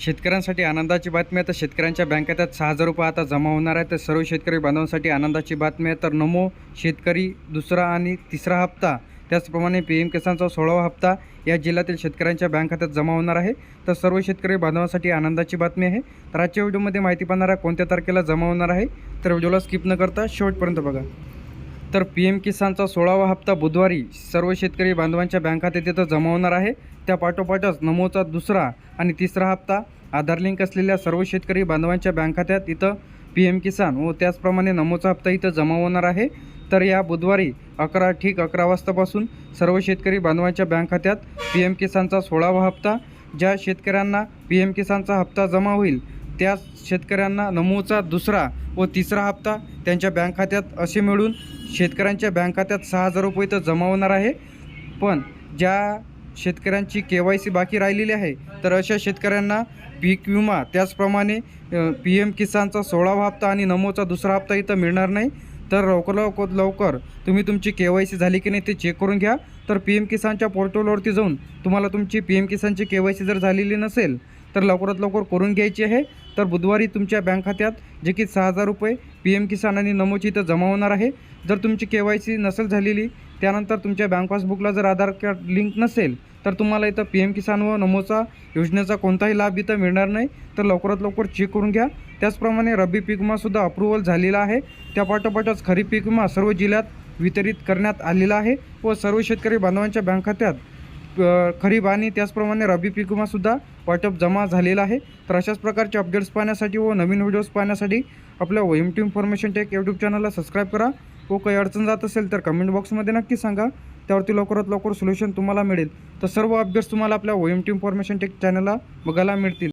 शेतकऱ्यांसाठी आनंदाची बातमी आहे. तर शेतकऱ्यांच्या बँक खात्यात सहा हजार रुपये आता जमा होणार आहे. तर सर्व शेतकरी बांधवांसाठी आनंदाची बातमी आहे. तर नमो शेतकरी दुसरा आणि तिसरा हप्ता. त्याचप्रमाणे पी एम किसानचा सोळावा हप्ता या जिल्ह्यातील शेतकऱ्यांच्या बँक खात्यात जमा होणार आहे. तर सर्व शेतकरी बांधवांसाठी आनंदाची बातमी आहे. तर आजच्या व्हिडिओमध्ये माहिती पाहणार आहे कोणत्या तारखेला जमा होणार आहे? तर व्हिडिओला स्किप न करता शेवटपर्यंत बघा. तर पी एम किसानचा सोळावा हप्ता बुधवारी सर्व शेतकरी बांधवांच्या बँक खात्यात तिथं जमा होणार आहे. त्या पाठोपाठच नमोचा दुसरा आणि तिसरा हप्ता आधार लिंक असलेल्या सर्व शेतकरी बांधवांच्या बँक खात्यात इथं पी एम किसान व त्याचप्रमाणे नमोचा हप्ता इथं जमा होणार आहे. तर या बुधवारी अकरा ठीक अकरा वाजतापासून सर्व शेतकरी बांधवांच्या बँक खात्यात पी एम किसानचा सोळावा हप्ता. ज्या शेतकऱ्यांना पी एम किसानचा हप्ता जमा होईल त्या शेतकऱ्यांना नमोचा दुसरा व तिसरा हप्ता त्यांच्या बँक खात्यात असे मिळून शेतकऱ्यांच्या बँक खात्यात सहा हजार रुपये इथं जमा होणार आहे. पण ज्या शेतकऱ्यांची के वाय सी बाकी राहिलेली आहे तर अशा शेतकऱ्यांना पीक विमा त्याचप्रमाणे पी एम किसानचा सोळावा हप्ता आणि नमोचा दुसरा हप्ता इथं मिळणार नाही. तर लवकर लवकर लवकर तुम्ही तुमची के वाय सी झाली की नाही ते चेक करून घ्या. तर पी एम किसानच्या पोर्टलवरती जाऊन तुम्हाला तुमची पी एम किसानची के वाय सी जर झालेली नसेल तर लवकरात लवकर करून घ्यायची आहे. तर बुधवारी तुमच्या बँक खात्यात जे की सहा हजार रुपये पी एम किसान आणि नमोची इथं जमा होणार आहे. जर तुमची के वाय सी नसेल झालेली त्यानंतर तुमच्या बँक पासबुकला जर आधार कार्ड लिंक नसेल तर तुम्हाला इथं पी एम किसान व नमोचा योजनेचा कोणताही लाभ इथं मिळणार नाही. तर लवकरात लवकर चेक करून घ्या. त्याचप्रमाणे रब्बी पीक विमासुद्धा अप्रुव्हल झालेला आहे. त्या पाठोपाठच खरीप पीक विमा सर्व जिल्ह्यात वितरित करण्यात आलेला आहे व सर्व शेतकरी बांधवांच्या बँक खात्यात खरीप आणि त्याचप्रमाणे रब्बी पीक वाटप जमा झालेला आहे. तर अशाच प्रकारचे अपडेट्स पाहण्यासाठी व नवीन व्हिडिओज पाहण्यासाठी आपल्या M T information tech YouTube चॅनलला सबस्क्राईब करा. व काही अडचण जात असेल तर कमेंट बॉक्समध्ये नक्की सांगा. त्यावरती लवकरात लवकर सोल्युशन तुम्हाला मिळेल. तर सर्व अपडेट्स तुम्हाला आपल्या एम टी इन्फॉर्मेशन टेक चॅनलला बघायला मिळतील.